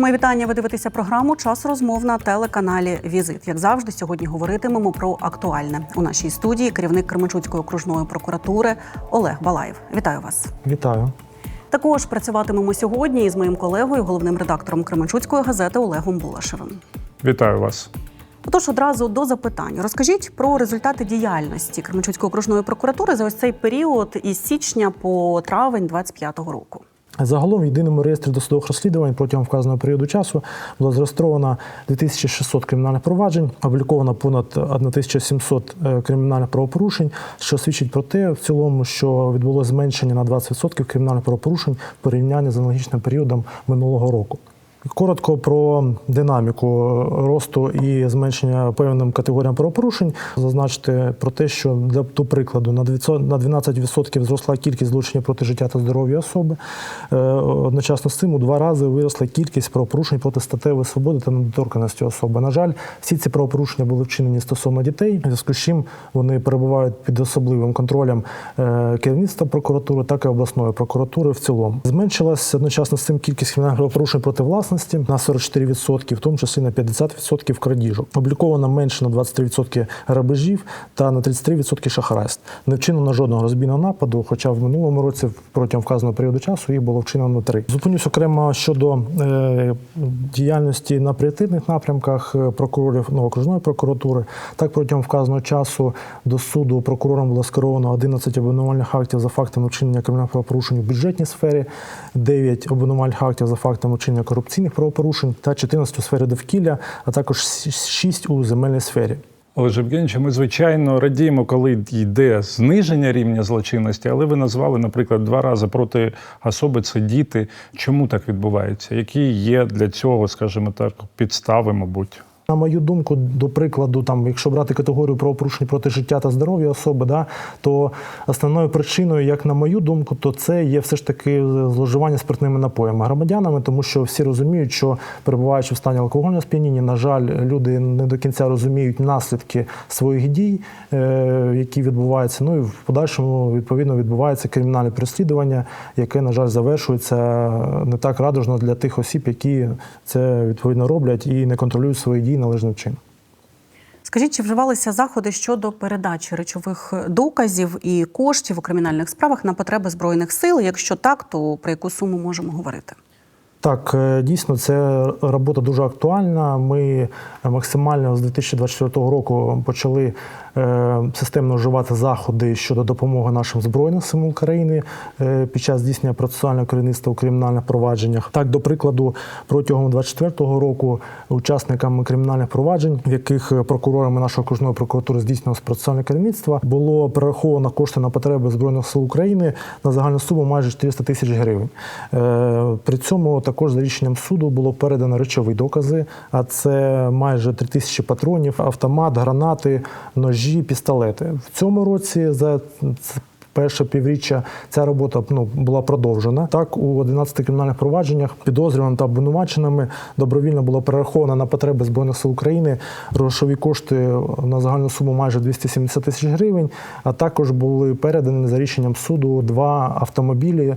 Мої вітання. Ви дивитеся програму Час розмов на телеканалі Візит. Як завжди, сьогодні говоритимемо про актуальне у нашій студії. Керівник Кременчуцької окружної прокуратури Олег Балаєв. Вітаю вас. Вітаю. Також працюватимемо сьогодні із моїм колегою, головним редактором Кременчуцької газети Олегом Булашевим. Вітаю вас. Отож, одразу до запитань. Розкажіть про результати діяльності Кременчуцької окружної прокуратури за ось цей період із січня по травень 25-го року. Загалом в єдиному реєстрі досудових розслідувань протягом вказаного періоду часу було зареєстровано 2600 кримінальних проваджень, опубліковано понад 1700 е, кримінальних правопорушень, що свідчить про те, в цілому, що відбулося зменшення на 20% кримінальних правопорушень в порівнянні з аналогічним періодом минулого року. Коротко про динаміку росту і зменшення певним категоріям правопорушень. Зазначити про те, що для до прикладу на 200 на 12% зросла кількість злочинів проти життя та здоров'я особи. Е, Одночасно з цим у два рази виросла кількість правопорушень проти статевої свободи та недоторканості особи. На жаль, всі ці правопорушення були вчинені стосовно дітей, в зв'язку з чим вони перебувають під особливим контролем е, керівництва прокуратури, так і обласної прокуратури в цілому. Зменшилась одночасно з цим кількість кримінальних правопорушень проти власності на 44%, в тому числі на 50% крадіжок. Обліковано менше на 23% грабежів та на 33% шахрайств. Не вчинено жодного розбійного нападу, хоча в минулому році протягом вказаного періоду часу їх було вчинено три. Зупинюсь окремо щодо е, діяльності на пріоритетних напрямках е, прокурорів ну, окружної прокуратури. Так протягом вказаного часу до суду прокурором було скеровано 11 обвинувальних актів за фактами вчинення кримінальних правопорушень у бюджетній сфері, 9 обвинувальних актів за фактами вчинення корупційних правопорушень та 14 у сфері довкілля, а також 6 у земельній сфері. Олеже Євгеновичу, ми звичайно радіємо, коли йде зниження рівня злочинності, але ви назвали, наприклад, два рази проти особи це діти. Чому так відбувається? Які є для цього, скажімо так, підстави, мабуть? На мою думку, до прикладу, там, якщо брати категорію правопорушень проти життя та здоров'я особи, да, то основною причиною, як на мою думку, то це є все ж таки зловживання спиртними напоями громадянами, тому що всі розуміють, що перебуваючи в стані алкогольного сп'яніння, на жаль, люди не до кінця розуміють наслідки своїх дій, е, які відбуваються. Ну і в подальшому відповідно відбувається кримінальне переслідування, яке, на жаль, завершується не так радужно для тих осіб, які це відповідно роблять і не контролюють свої дії належним чином. Скажіть, чи вживалися заходи щодо передачі речових доказів і коштів у кримінальних справах на потреби збройних сил? Якщо так, то про яку суму можемо говорити? Так, е, дійсно, це робота дуже актуальна. Ми максимально з 2024 року почали системно вживати заходи щодо допомоги нашим збройним силам України е, під час здійснення процесуального керівництва у кримінальних провадженнях. Так, до прикладу, протягом 2024 року учасниками кримінальних проваджень, в яких прокурорами нашої окружної прокуратури здійснювалося процесуальне керівництво, було перераховано кошти на потреби збройних сил України на загальну суму майже 400 тисяч гривень. При цьому також за рішенням суду було передано речові докази, а це майже 3 тисячі патронів, автомат, гранати, ножі, пістолети. В цьому році за перше півріччя ця робота ну, була продовжена. Так, у 11 кримінальних провадженнях підозрюваним та обвинуваченими добровільно було перераховано на потреби Збройних сил України грошові кошти на загальну суму майже 270 тисяч гривень, а також були передані за рішенням суду два автомобілі е,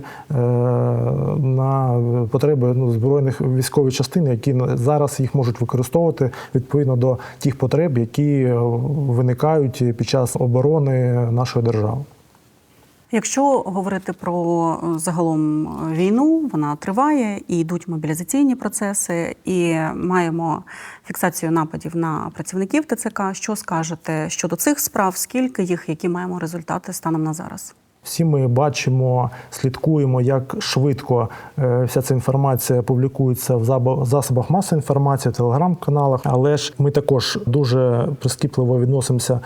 на потреби ну, збройних військових частин, які зараз їх можуть використовувати відповідно до тих потреб, які виникають під час оборони нашої держави. Якщо говорити про загалом війну, вона триває і йдуть мобілізаційні процеси, і маємо фіксацію нападів на працівників ТЦК. Що скажете щодо цих справ? Скільки їх, які маємо результати станом на зараз? Всі ми бачимо, слідкуємо, як швидко е, вся ця інформація публікується в засобах масової інформації, телеграм-каналах. Але ж ми також дуже прискіпливо відносимося е,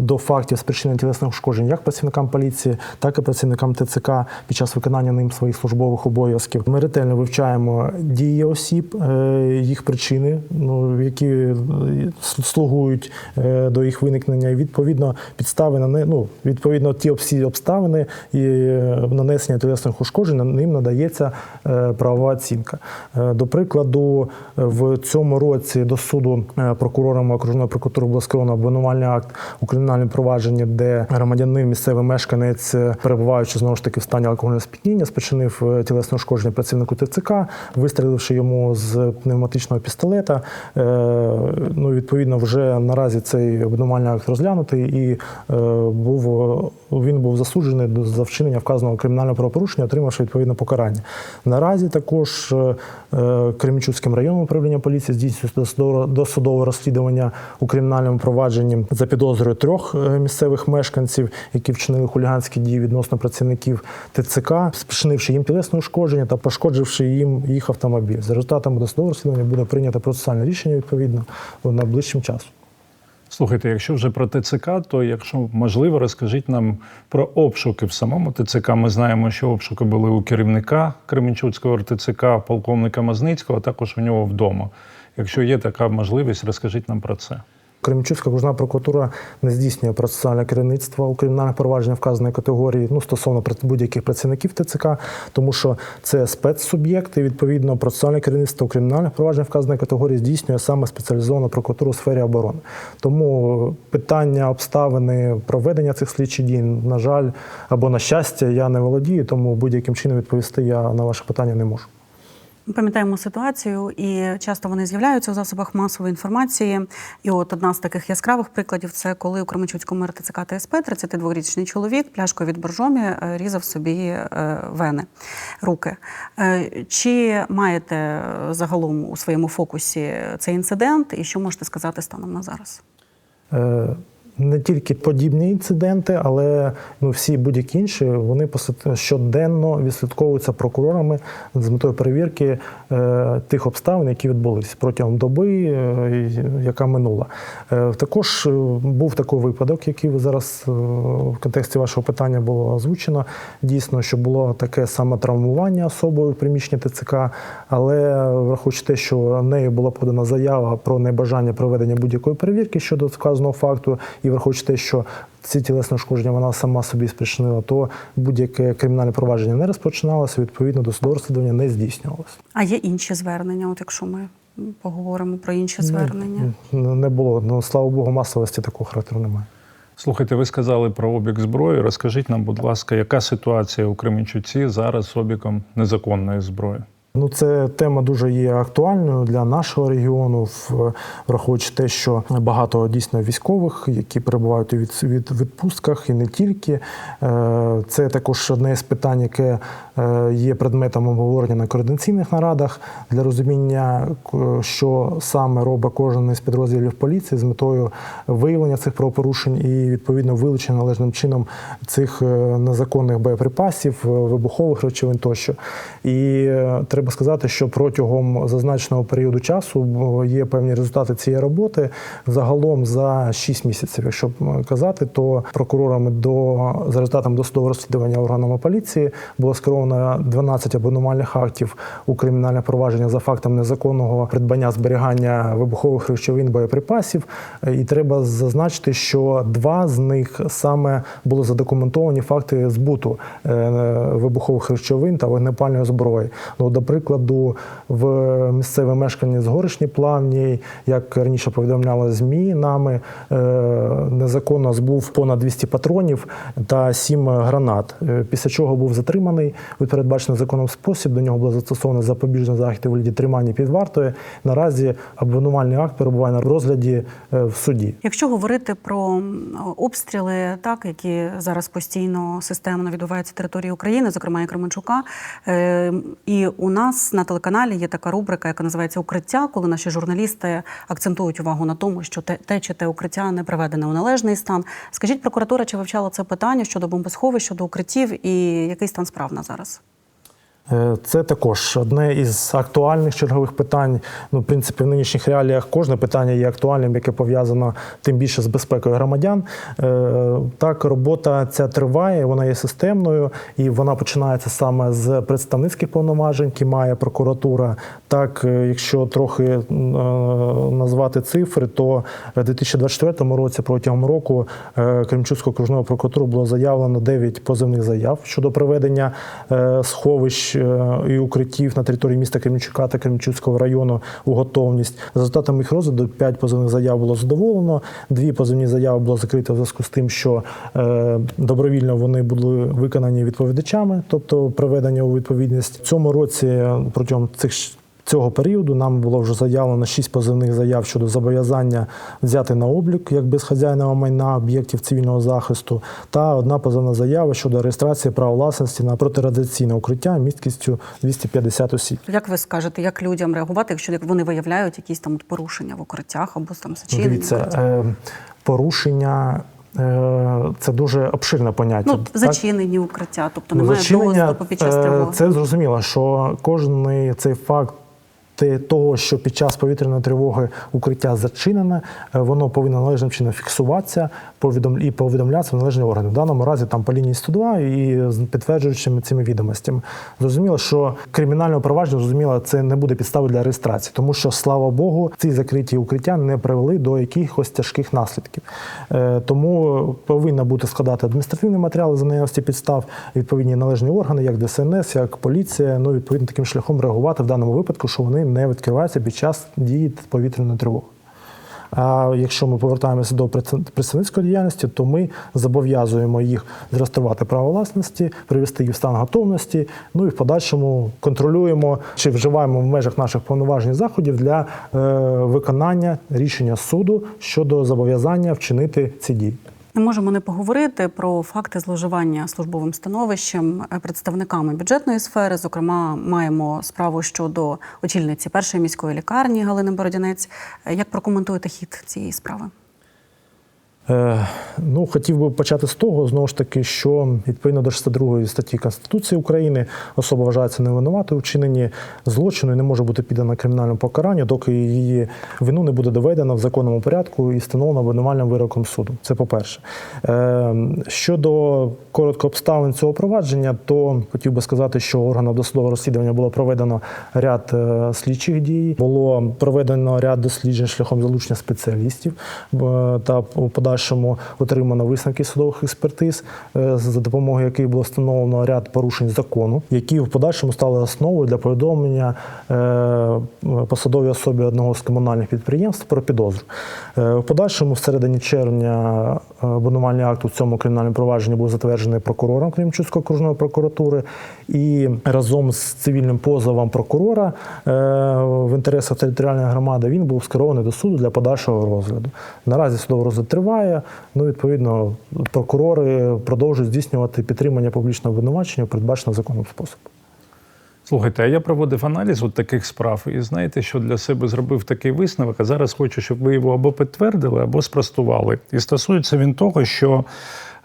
до фактів спричинення тілесних ушкоджень як працівникам поліції, так і працівникам ТЦК під час виконання ним своїх службових обов'язків. Ми ретельно вивчаємо дії осіб, е, їх причини, ну які слугують до їх виникнення, і відповідно підстави на не ну відповідно ті обставини обставини і е, нанесення тілесних ушкоджень ним надається е, правова оцінка. Е, До прикладу, в цьому році до суду прокурорами окружної прокуратури було скеровано обвинувальний акт у кримінальному провадженні, де громадянин, місцевий мешканець, перебуваючи знову ж таки в стані алкогольного сп'яніння, спричинив е, тілесне ушкодження працівнику ТЦК, вистріливши йому з пневматичного пістолета. Ну, відповідно, вже наразі цей обвинувальний акт розглянутий і був він був засуджений за вчинення вказаного кримінального правопорушення, отримавши відповідне покарання. Наразі також е, е, районним управлінням поліції здійснюється досудове- досудове розслідування у кримінальному провадженні за підозрою трьох е, місцевих мешканців, які вчинили хуліганські дії відносно працівників ТЦК, спричинивши їм тілесне ушкодження та пошкодживши їм їх автомобіль. За результатами досудового розслідування буде прийнято процесуальне рішення відповідно найближчим часом. Слухайте, якщо вже про ТЦК, то якщо можливо, розкажіть нам про обшуки в самому ТЦК. Ми знаємо, що обшуки були у керівника Кременчуцького РТЦК, полковника Мазницького, а також у нього вдома. Якщо є така можливість, розкажіть нам про це. Кременчуцька окружна прокуратура не здійснює процесуальне керівництво у кримінальних провадженнях вказаної категорії ну, стосовно будь-яких працівників ТЦК, тому що це спецсуб'єкт, і відповідно процесуальне керівництво у кримінальних провадженнях вказаної категорії здійснює саме спеціалізована прокуратура у сфері оборони. Тому питання обставини проведення цих слідчих дій, на жаль, або на щастя, я не володію, тому будь-яким чином відповісти я на ваше питання не можу. Пам'ятаємо ситуацію, і часто вони з'являються у засобах масової інформації. І от одна з таких яскравих прикладів це коли у Кременчуцькому РТЦК ТСП 32-річний чоловік пляшкою від боржомі е, різав собі е, вени, руки. Е, Чи маєте загалом у своєму фокусі цей інцидент, і що можете сказати станом на зараз? Не тільки подібні інциденти, але ну, всі будь-які інші вони щоденно відслідковуються прокурорами з метою перевірки е, тих обставин, які відбулись протягом доби, е, яка минула. Е, також е, був такий випадок, який ви зараз е, в контексті вашого питання було озвучено. Дійсно, що було таке саме травмування особою в приміщенні ТЦК, але враховуючи те, що нею була подана заява про небажання проведення будь-якої перевірки щодо вказаного факту, і враховуючи те, що ці тілесні ушкодження вона сама собі спричинила, то будь-яке кримінальне провадження не розпочиналося, відповідно до судового розслідування не здійснювалося. А є інші звернення? От якщо ми поговоримо про інші звернення. Не, не було. Ну слава Богу, масовості такого характеру немає. Слухайте, ви сказали про обіг зброї. Розкажіть нам, будь ласка, яка ситуація у Кременчуці зараз з обігом незаконної зброї? Ну, це тема дуже є актуальною для нашого регіону, враховуючи те, що багато дійсно військових, які перебувають у від, від, відпустках, і не тільки. Е, Це також одне з питань, яке е, є предметом обговорення на координаційних нарадах для розуміння, що саме робить кожен із підрозділів поліції з метою виявлення цих правопорушень і відповідно вилучення належним чином цих е, незаконних боєприпасів, вибухових речовин тощо. І е, треба сказати, що протягом зазначеного періоду часу є певні результати цієї роботи. Загалом за 6 місяців, якщо казати, то прокурорами до за результатом досудового розслідування органами поліції було скеровано 12 обвинувальних актів у кримінальне провадження за фактом незаконного придбання зберігання вибухових речовин боєприпасів. Е, І треба зазначити, що два з них саме були задокументовані факти збуту е, вибухових речовин та вогнепальної зброї. Ну, прикладу, в місцеве мешкання з горішні плавні, як раніше повідомляли ЗМІ нами, е, незаконно збув понад 200 патронів та 7 гранат. Е, Після чого був затриманий у передбачений законом спосіб. До нього було застосовано запобіжний захід у вигляді тримання під вартою. Наразі обвинувальний акт перебуває на розгляді е, в суді. Якщо говорити про обстріли, так які зараз постійно системно відбуваються території України, зокрема і Кременчука, і у нас на телеканалі є така рубрика, яка називається Укриття, коли наші журналісти акцентують увагу на тому, що те, те чи те укриття не приведене у належний стан. Скажіть, прокуратура чи вивчала це питання щодо бомбосховищ, щодо укриттів і який стан справ на зараз? Е, Це також одне із актуальних чергових питань. Ну, в принципі, в нинішніх реаліях кожне питання є актуальним, яке пов'язано тим більше з безпекою громадян. Е, Так, робота ця триває, вона є системною, і вона починається саме з представницьких повноважень, які має прокуратура. Так, е, якщо трохи назвати цифри, то в 2024 році протягом року Кремчуцькою окружною прокуратурою було заявлено 9 позивних заяв щодо проведення сховищ е, і укриттів на території міста Кремчука та Кремчуцького району у готовність. За результатами їх розгляду 5 позивних заяв було задоволено. Дві позивні заяви було закрито в зв'язку з тим, що е, добровільно вони були виконані відповідачами, тобто приведення у відповідність. В цьому році е, протягом цих Цього періоду нам було вже заявлено шість позивних заяв щодо зобов'язання взяти на облік як безхазяйного майна об'єктів цивільного захисту, та одна позивна заява щодо реєстрації права власності на протирадіаційне укриття місткістю 250 осіб. Як ви скажете, як людям реагувати, якщо вони виявляють якісь там порушення в укриттях або там зачинені? Дивіться, е, порушення е, це дуже обширне поняття. Ну, так? зачинені укриття, тобто Ну, немає зачинення, доступу під час е, тривоги. Це зрозуміло, що кожний цей факт. Того, що під час повітряної тривоги укриття зачинене, е, воно повинно належним чином фіксуватися і повідомлятися в належні органи. В даному разі там по лінії 102 і з підтверджуючими цими відомостями. Зрозуміло, що кримінальне провадження зрозуміло, це не буде підставою для реєстрації, тому що, слава Богу, ці закриті укриття не привели до якихось тяжких наслідків. Е, Тому повинна бути складати адміністративні матеріали за наявності підстав, відповідні належні органи, як ДСНС, як поліція. Ну відповідно таким шляхом реагувати в даному випадку, що вони не відкриваються під час дії повітряної тривоги. А якщо ми повертаємося до представницької діяльності, то ми зобов'язуємо їх зареєструвати право власності, привести їх в стан готовності. Ну і в подальшому контролюємо чи вживаємо в межах наших повноважень заходів для е, виконання рішення суду щодо зобов'язання вчинити ці дії. Не можемо не поговорити про факти зловживання службовим становищем е, представниками бюджетної сфери. Зокрема, маємо справу щодо очільниці першої міської лікарні Галини Бородянець. Е, Як прокоментуєте хід цієї справи? Е, Ну, хотів би почати з того, знову ж таки, що відповідно до 62 статті Конституції України особа вважається невинуватою у вчиненні злочину і не може бути піддана кримінальному покаранню, доки її вину не буде доведена в законному порядку і встановлена обвинувальним вироком суду. Це по-перше. Е, Щодо коротко обставин цього провадження, то хотів би сказати, що органом досудового розслідування було проведено ряд е, слідчих дій, було проведено ряд досліджень шляхом залучення спеціалістів та у подальшому отримано висновки судових експертиз, е, за допомогою яких було встановлено ряд порушень закону, які в подальшому стали основою для повідомлення е, посадовій особі одного з комунальних підприємств про підозру. Е, В подальшому, в середині червня, обвинувальний акт у цьому кримінальному провадженні був затверджений прокурором Кремчуцької окружної прокуратури, і разом з цивільним позовом прокурора в інтересах територіальної громади він був скерований до суду для подальшого розгляду. Наразі судовий розгляд триває. Ну, відповідно, прокурори продовжують здійснювати підтримання публічного обвинувачення у передбаченому законом способом. Слухайте, а я проводив аналіз от таких справ, і знаєте, що для себе зробив такий висновок, а зараз хочу, щоб ви його або підтвердили, або спростували. І стосується він того, що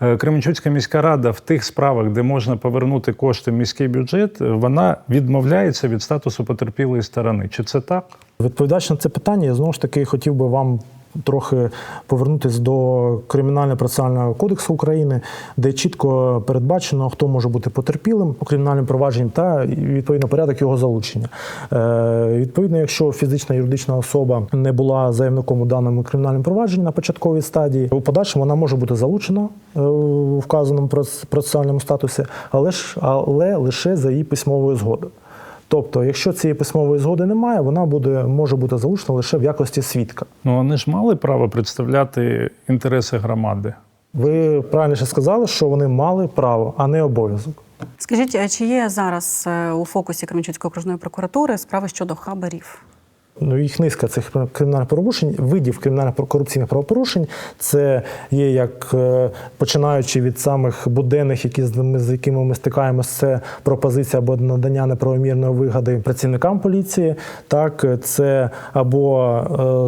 е, Кременчуцька міська рада в тих справах, де можна повернути кошти в міський бюджет, вона відмовляється від статусу потерпілої сторони. Чи це так? Відповідаючи на це питання, я знову ж таки хотів би вам трохи повернутися до Кримінально-процесуального кодексу України, де чітко передбачено, хто може бути потерпілим у кримінальному провадженні та відповідно порядок його залучення. Е, відповідно, якщо фізична юридична особа не була заявником у даному кримінальному провадженні на початковій стадії, у подальшому вона може бути залучена е, у вказаному проц- процесуальному статусі, але ж але лише за її письмовою згодою. Тобто, якщо цієї письмової згоди немає, вона буде може бути залучена лише в якості свідка. Ну вони ж мали право представляти інтереси громади. Ви правильніше сказали, що вони мали право, а не обов'язок. Скажіть, а чи є зараз е, у фокусі Кременчуцької окружної прокуратури справи щодо хабарів? Ну, їх низка цих кримінальних правопорушень, видів кримінальних корупційних правопорушень. Це є як е, починаючи від самих буденних, які з якими ми стикаємося, це пропозиція або надання неправомірної вигоди працівникам поліції. Так, це або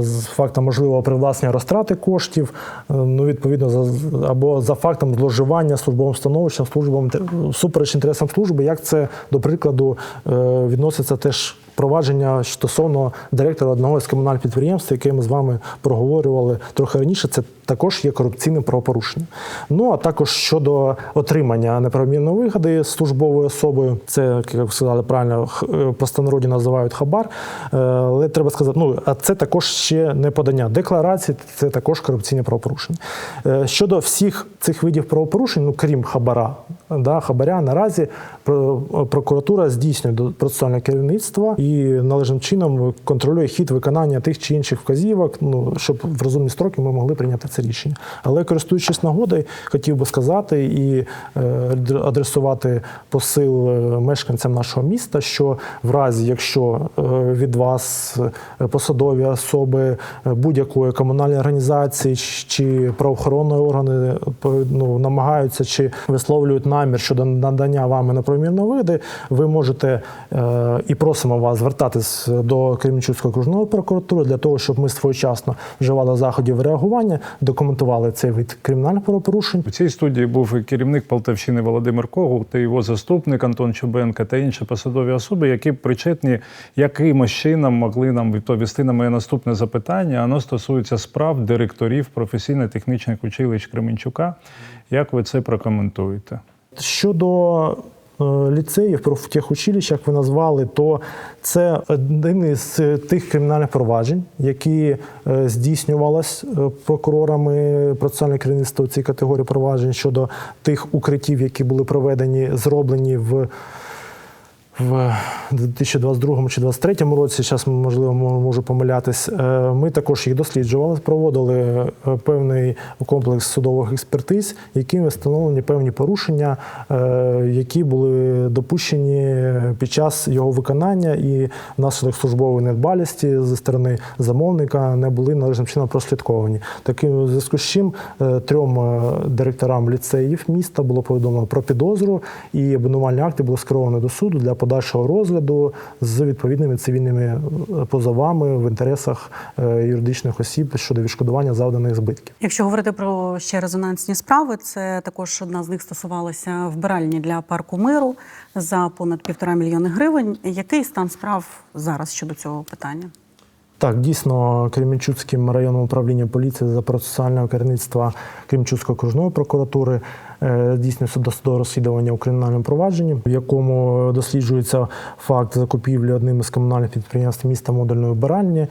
е, з фактом можливого привласнення розтрати коштів, е, ну відповідно або за фактом зловживання службовим становищем, службом супереч інтересам служби, як це до прикладу відноситься теж провадження стосовно директора одного з комунальних підприємств, яке ми з вами проговорювали трохи раніше. Це також є корупційним правопорушенням. Ну а також щодо отримання неправомірної вигоди службовою особою, це як ви сказали правильно, е, простонароді називають хабар. Е, Але треба сказати, ну а це також ще не подання декларації, це також корупційне правопорушення. Е, Щодо всіх цих видів правопорушень, ну крім хабара, да, хабаря наразі про- прокуратура здійснює процесуальне керівництво і належним чином контролює хід виконання тих чи інших вказівок, ну щоб в розумні строки ми могли прийняти це рішення. Але користуючись нагодою, хотів би сказати і е, адресувати посил е, мешканцям нашого міста, що в разі, якщо е, від вас посадові особи будь-якої комунальної організації чи правоохоронної органи ну, намагаються чи висловлюють намір щодо надання вами неправомірної види, ви можете і просимо вас звертатись до Кременчуцької окружної прокуратури для того, щоб ми своєчасно вживали заходів реагування, документували цей вид кримінальних правопорушень. У цій студії був і керівник Полтавщини Володимир Когут, та його заступник Антон Чубенко та інші посадові особи, які причетні якимось чином могли нам відповісти на моє наступне запитання. Воно стосується справ директорів професійно-технічних училищ Кременчука. Як ви це прокоментуєте? Щодо ліцеїв, профтехучилищ, як ви назвали, то це один із е, тих кримінальних проваджень, які е, здійснювалось е, прокурорами процесуального керівництва цієї категорії проваджень щодо тих укриттів, які були проведені, зроблені в. В 2022 чи 2023 році, зараз можливо можу помилятись. е, Ми також їх досліджували, проводили е, певний комплекс судових експертиз, якими встановлені певні порушення, е, які були допущені під час його виконання, і внаслідок службової недбалості зі сторони замовника не були належним чином прослідковані. Таким зв'язку з чим трьом директорам ліцеїв міста було повідомлено про підозру, і обвинувальні акти було скеровано до суду для подальшого розгляду з відповідними цивільними е, позовами в інтересах е, юридичних осіб щодо відшкодування завданих збитків. Якщо говорити про ще резонансні справи, це також одна з них стосувалася вбиральні для парку миру за понад півтора мільйони гривень. Який стан справ зараз щодо цього питання? Так, дійсно, Кременчуцьким районним управлінням поліції за процесуального керівництва Кременчуцької окружної прокуратури здійснюється досудове розслідування у кримінальному провадженні, в якому досліджується факт закупівлі одним із комунальних підприємств міста модульної вбиральні. Е,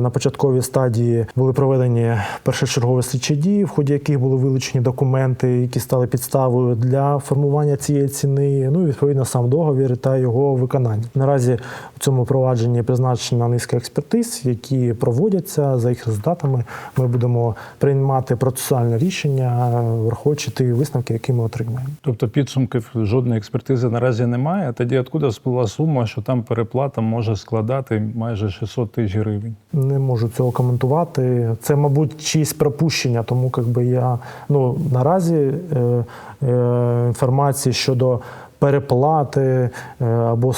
На початковій стадії були проведені першочергові слідчі дії, в ході яких були вилучені документи, які стали підставою для формування цієї ціни. Ну і відповідно сам договір та його виконання. Наразі в цьому провадженні призначена низка експертиз, які проводяться за їх результатами. Ми будемо приймати процесуальне рішення, враховуючи ті які ми отримаємо. Тобто підсумків жодної експертизи наразі немає. Тоді откуда сплила сума, що там переплата може складати майже 600 тисяч гривень? Не можу цього коментувати. Це, мабуть, чиїсь пропущення, тому якби я ну наразі е, е, інформації щодо переплати е, або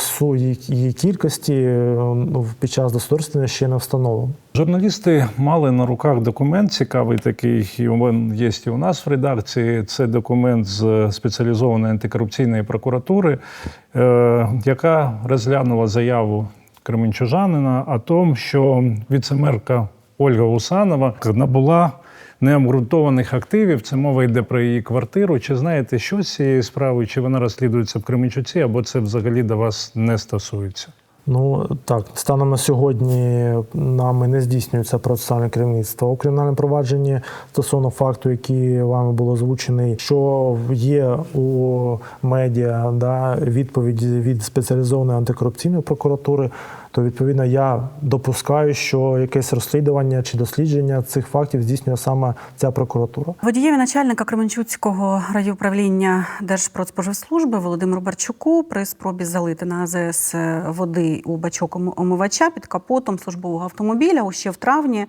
її кількості е, ну, під час досудовства ще не встановлено. Журналісти мали на руках документ цікавий такий, і він є і у нас в редакції. Це документ з спеціалізованої антикорупційної прокуратури, е, яка розглянула заяву кременчужанина о тому, що віцемерка Ольга Усанова набула необґрунтованих активів. Це мова йде про її квартиру. Чи знаєте що з цієї справи? Чи вона розслідується в Кременчуці, або це взагалі до вас не стосується? Ну так, станом на сьогодні нами не здійснюється процесуальне керівництво у кримінальному провадженні стосовно факту, який вами було озвучений, що є у медіа да, відповідь від спеціалізованої антикорупційної прокуратури. То відповідно я допускаю, що якесь розслідування чи дослідження цих фактів здійснює саме ця прокуратура. Водієві начальника Кременчуцького райуправління Держпродспоживслужби Володимиру Барчуку при спробі залити на АЗС води у бачок омивача під капотом службового автомобіля ще в травні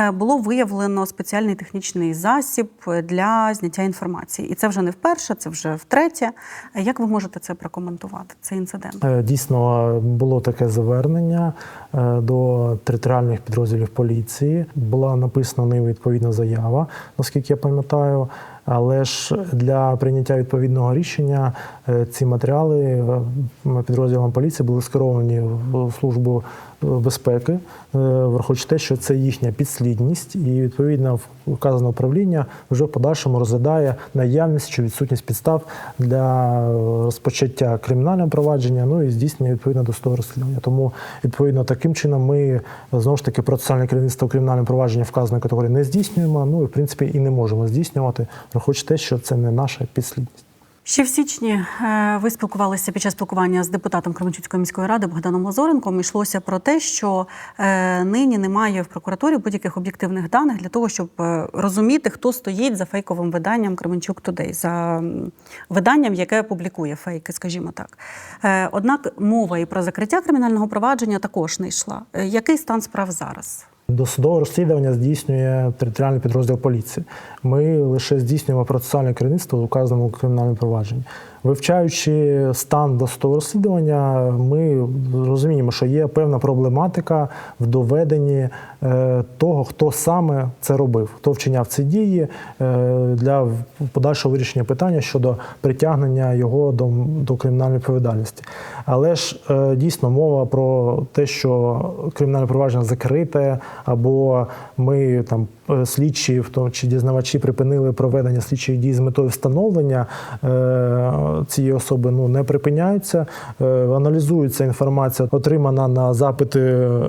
е, було виявлено спеціальний технічний засіб для зняття інформації. І це вже не вперше, це вже втретє. Як ви можете це прокоментувати? Цей інцидент? Е, Дійсно було таке звернення е, до територіальних підрозділів поліції. Була написана ними відповідна заява, наскільки я пам'ятаю. Але ж для прийняття відповідного рішення е, ці матеріали е, підрозділам поліції були скеровані в службу безпеки, е, враховуючи те, що це їхня підслідність, і відповідно вказане управління вже в подальшому розглядає наявність чи відсутність підстав для розпочаття кримінального провадження, ну і здійснення відповідно до того розслідування. Тому відповідно таким чином ми знову ж таки процесуальне керівництво кримінального провадження вказаної категорії не здійснюємо. Ну і в принципі і не можемо здійснювати, враховуючи те, що це не наша підслідність. Ще в січні е, ви спілкувалися під час спілкування з депутатом Кременчуцької міської ради Богданом Лазоренком. Йшлося про те, що е, нині немає в прокуратурі будь-яких об'єктивних даних для того, щоб е, розуміти, хто стоїть за фейковим виданням Кременчук Тудей, за виданням, яке публікує фейки, скажімо так. Однак мова і про закриття кримінального провадження також не йшла. Який стан справ зараз? Досудове розслідування здійснює територіальний підрозділ поліції. Ми лише здійснюємо процесуальне керівництво в указаному кримінальному провадженні. Вивчаючи стан досудового розслідування, ми розуміємо, що є певна проблематика в доведенні того, хто саме це робив, хто вчиняв ці дії е, для подальшого вирішення питання щодо притягнення його до, до кримінальної відповідальності. Але ж е, дійсно мова про те, що кримінальне провадження закрите, або ми там е, слідчі, в тому чи дізнавачі припинили проведення слідчих дій з метою встановлення е, цієї особи, ну не припиняються. Е, аналізується інформація, отримана на запити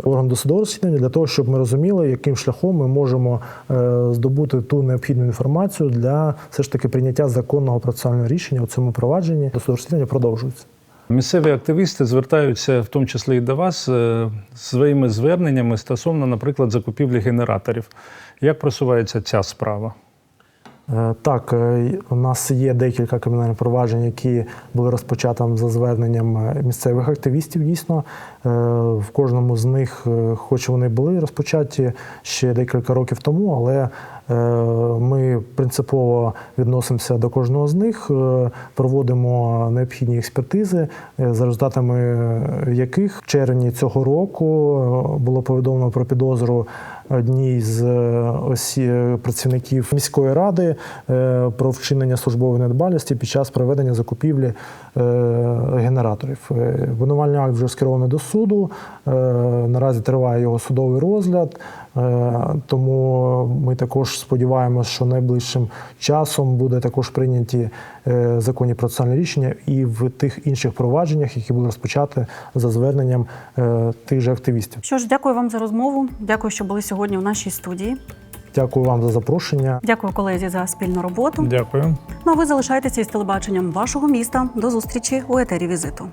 органу досудового розслідування, для того, щоб ми розуміли, яким шляхом ми можемо е, здобути ту необхідну інформацію для все ж таки прийняття законного процесуального рішення у цьому провадженні. Досудове розслідування продовжується. Місцеві активісти звертаються в тому числі і до вас е, своїми зверненнями стосовно, наприклад, закупівлі генераторів. Як просувається ця справа? Е, Так, е, у нас є декілька кримінальних проваджень, які були розпочаті за зверненням е, місцевих активістів. Дійсно, в кожному з них, хоч вони були розпочаті ще декілька років тому, але ми принципово відносимося до кожного з них, проводимо необхідні експертизи, за результатами яких в червні цього року було повідомлено про підозру одній з е, осі працівників міської ради е, про вчинення службової недбалості під час проведення закупівлі е, генераторів. Е, Обвинувальний акт вже скерований до суду. е, Наразі триває його судовий розгляд. Е, Тому ми також сподіваємося, що найближчим часом буде також прийняті е, законні процесуальні рішення і в тих інших провадженнях, які були розпочаті за зверненням е, тих же активістів. Що ж, дякую вам за розмову. Дякую, що були сьогодні в нашій студії. Дякую вам за запрошення. Дякую колезі за спільну роботу. Дякую. Ну а ви залишайтеся із телебаченням вашого міста. До зустрічі у етері візиту.